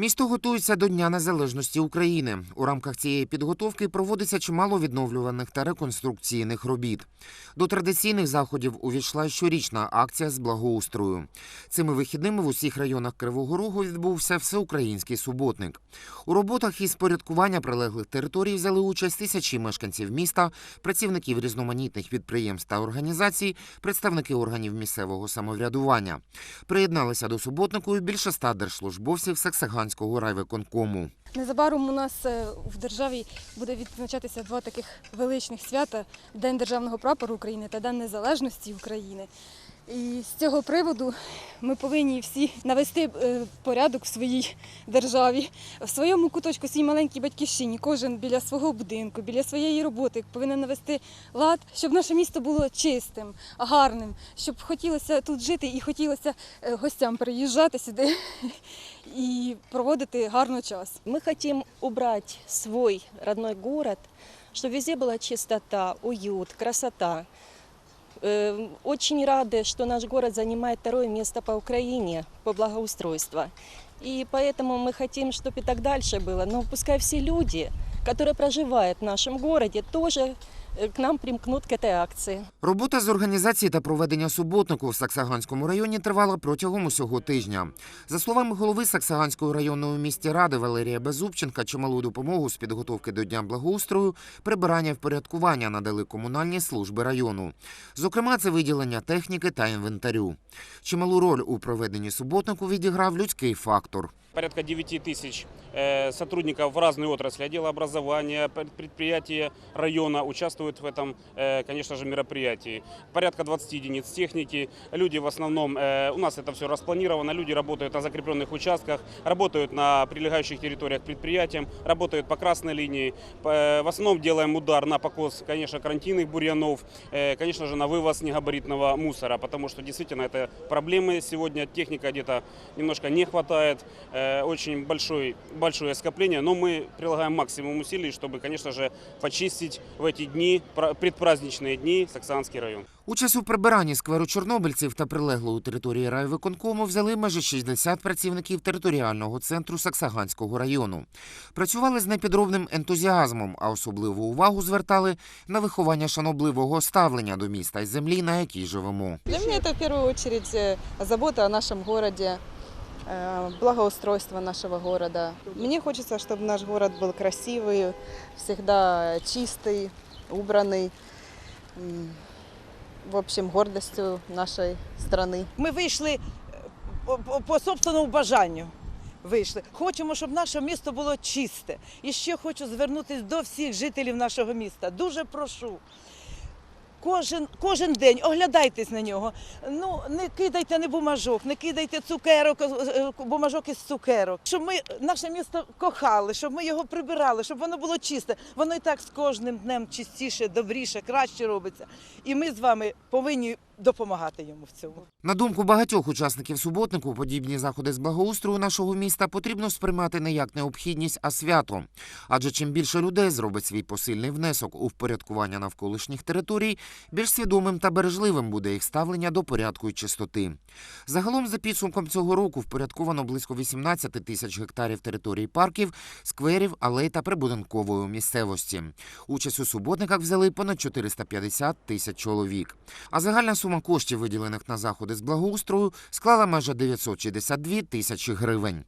Місто готується до Дня Незалежності України. У рамках цієї підготовки проводиться чимало відновлюваних та реконструкційних робіт. До традиційних заходів увійшла щорічна акція з благоустрою. Цими вихідними в усіх районах Кривого Рогу відбувся всеукраїнський суботник. У роботах із порядкування прилеглих територій взяли участь тисячі мешканців міста, працівників різноманітних підприємств та організацій, представники органів місцевого самоврядування. Приєдналися до суботнику більше ста держслужбовців Саксаганського райвиконкому. Незабаром у нас е, в державі буде відзначатися два таких величних свята День державного прапору України та День Незалежності України. І з цього приводу ми повинні всі навести е, порядок в своїй державі, в своєму куточку, в своїй маленькій батьківщині. Кожен біля свого будинку, біля своєї роботи повинен навести лад, щоб наше місто було чистим, гарним, щоб хотілося тут жити і хотілося е, гостям приїжджати сюди і проводити гарно час. Мы хотим убрать свой родной город, чтобы везде была чистота, уют, красота. Э, Очень рады, что наш город занимает второе место по Украине по благоустройству. И поэтому мы хотим, чтобы и так дальше было. Но пускай все люди, которые проживают в нашем городе, тоже э, к нам примкнут к этой акции. Робота з організації та проведення суботнику в Саксаганському районі тривала протягом усього тижня. За словами голови Саксаганської районної міської ради Валерія Безубченка, чималу допомогу з підготовки до Дня благоустрою, прибирання і впорядкування надали комунальні служби району. Зокрема, це виділення техніки та інвентарю. Чималу роль у проведенні суботнику відіграв людський фактор. Порядка 9 тысяч э, сотрудников в разные отрасли, отдела образования, пред- предприятия района участвуют в этом, э, конечно же, мероприятии. Порядка 20 единиц техники. Люди в основном, э, у нас это все распланировано, люди работают на закрепленных участках, работают на прилегающих территориях предприятиям, работают по красной линии. В основном делаем удар на покос, конечно, карантинных бурьянов, конечно же, на вывоз негабаритного мусора, потому что действительно это проблемы сегодня. Техника где-то немножко не хватает, очень большой, большое скопление, но мы прилагаем максимум усилий, чтобы, конечно же, почистить в эти дни, пра- предпраздничные дни Саксанский район. Участь у прибиранні скверу чорнобильців та прилеглої території райвиконкому взяли майже 60 працівників територіального центру Саксаганського району. Працювали з непідробним ентузіазмом, а особливу увагу звертали на виховання шанобливого ставлення до міста і землі, на якій живемо. Для меня это в первую очередь э, забота о нашем городе, э, благоустройство нашего города. Мне хочется, чтобы наш город был красивый, всегда чистый, убранный. М, В общем, гордостью нашей страны. Ми вийшли е, по, по, по собственному бажанню. Вийшли. Хочемо, щоб наше місто було чисте. І ще хочу звернутися до всіх жителів нашого міста. Дуже прошу. Кожен, кожен день оглядайтесь на нього. Ну не кидайте не бумажок, не кидайте цукерок, е, е, бумажок із цукерок. Щоб ми наше місто кохали, щоб ми його прибирали, щоб воно було чисте. Воно і так з кожним днем чистіше, добріше, краще робиться. І ми з вами повинні допомагати йому в цьому. На думку багатьох учасників суботнику, подібні заходи з благоустрою нашого міста потрібно сприймати не як необхідність, а свято. Адже чим більше людей зробить свій посильний внесок у впорядкування навколишніх територій, більш свідомим та бережливим буде їх ставлення до порядку і чистоти. Загалом, за підсумком цього року, впорядковано близько 18 тисяч гектарів територій парків, скверів, алей та прибудинкової місцевості. Участь у суботниках взяли понад 450 тисяч чоловік. А загальна сума коштів, виділених на заходи з благоустрою, склала майже 962 тисячі гривень.